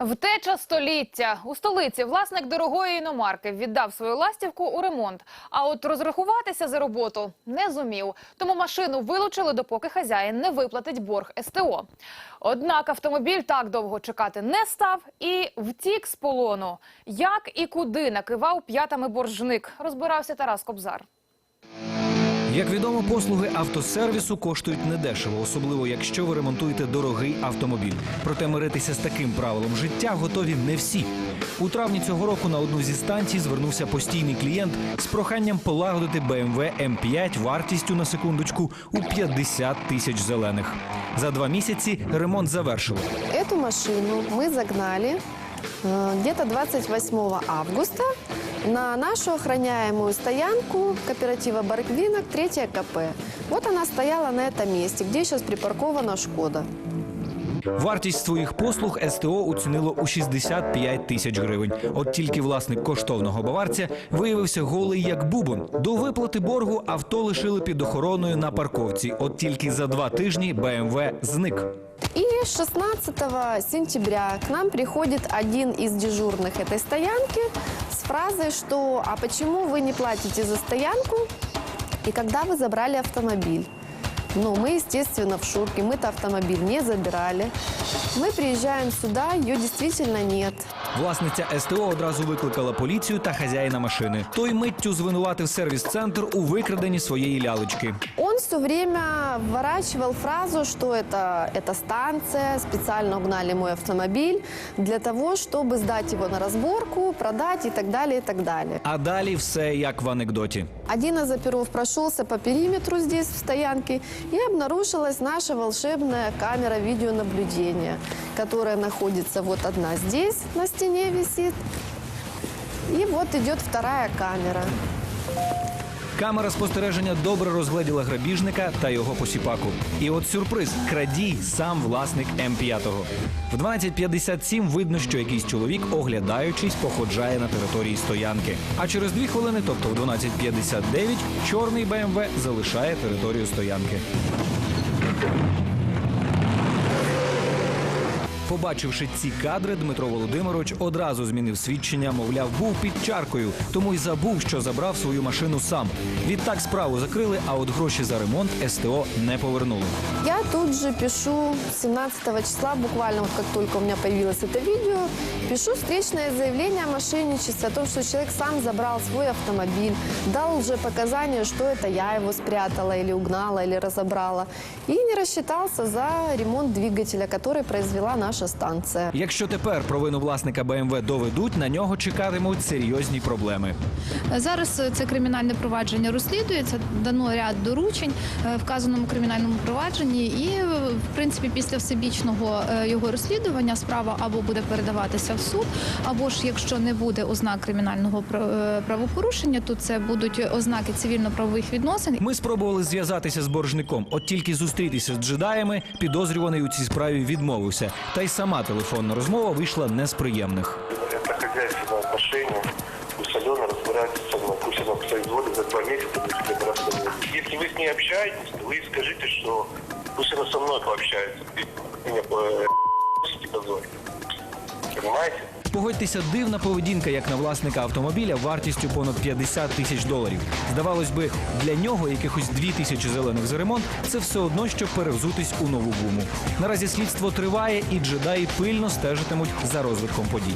Втеча століття у столиці власник дорогої іномарки віддав свою ластівку у ремонт. А от розрахуватися за роботу не зумів. Тому машину вилучили, допоки хазяїн не виплатить борг СТО. Однак автомобіль так довго чекати не став і втік з полону. Як і куди накивав п'ятами боржник, розбирався Тарас Кобзар. Як відомо, послуги автосервісу коштують недешево, особливо якщо ви ремонтуєте дорогий автомобіль. Проте миритися з таким правилом життя готові не всі. У травні цього року на одну зі станцій звернувся постійний клієнт з проханням полагодити BMW M5 вартістю на секундочку у 50 тисяч зелених. За два місяці ремонт завершили. Эту машину мы загнали э, где-то 28 августа на нашу охраняемую стоянку кооператива «Барквинок», 3 КП. Вот она стояла на этом месте, где сейчас припаркована «Шкода». Вартість своїх послуг СТО оцінило у 65 тисяч гривень. От тільки власник коштовного баварця виявився голий як бубон. До виплати боргу авто лишили під охороною на парковці. От тільки за два тижні БМВ зник. И 16 сентября к нам приходит один из дежурных этой стоянки с фразой, что «А почему вы не платите за стоянку и когда вы забрали автомобиль?» Ну, мы, естественно, в шоке. Мы-то автомобиль не забирали. Мы приезжаем сюда, ее действительно нет. Власниця СТО одразу викликала поліцію та хазяїна машини. Той миттю звинуватив сервіс-центр у викраденні своєї лялечки. Он все время вворачивал фразу, что это, это станция, специально угнали мой автомобиль для того, чтобы сдать его на разборку, продать и так далее, и так далее. А далі все як в анекдоті. Один из оперов прошелся по периметру здесь, в стоянке, и обнаружилась наша волшебная камера видеонаблюдения, которая находится вот одна здесь, на стене висит, и вот идет вторая камера. Камера спостереження добре розгледіла грабіжника та його посіпаку. І от сюрприз: крадій сам власник М5. В 12.57 видно, що якийсь чоловік, оглядаючись, походжає на території стоянки. А через дві хвилини, тобто в 12.59, чорний БМВ залишає територію стоянки. Побачивши ці кадри, Дмитро Володимирович одразу змінив свідчення, мовляв, був під чаркою, тому й забув, що забрав свою машину сам. Відтак справу закрили, а от гроші за ремонт СТО не повернули. Я тут же пишу 17 числа, буквально вот как только у меня появилось это видео, пишу встречное заявление о мошенничестве, о том, что человек сам забрал свой автомобиль, дал уже показания, что это я его спрятала или угнала, или разобрала, и не рассчитался за ремонт двигателя, который произвела наша станция. Якщо тепер провину власника БМВ доведуть, на нього чекатимуть серйозні проблеми. Зараз е, це кримінальне провадження розслідується, дано ряд доручень е, вказаному кримінальному провадженні, і е, в принципі після всебічного е, його розслідування справа або буде передаватися в суд, або ж якщо не буде ознак кримінального пра- е, правопорушення, то це будуть ознаки цивільно-правових відносин. Ми спробували зв'язатися з боржником, от тільки зустрітися з джедаями, підозрюваний у цій справі відмовився. Та й сама телефонна розмова вийшла не з приємних. Это хозяйственное отношение. Пусть Алена разбирается со мной, пусть она производит за два месяца, пусть это расследует. Если вы с ней общаетесь, то вы скажите, что пусть она со мной пообщается. По позорите. Понимаете? Погодьтеся, дивна поведінка, як на власника автомобіля, вартістю понад 50 тисяч доларів. Здавалось би, для нього якихось 2 тисячі зелених за ремонт це все одно, що перевзутись у нову гуму. Наразі слідство триває, і джедаї пильно стежитимуть за розвитком подій.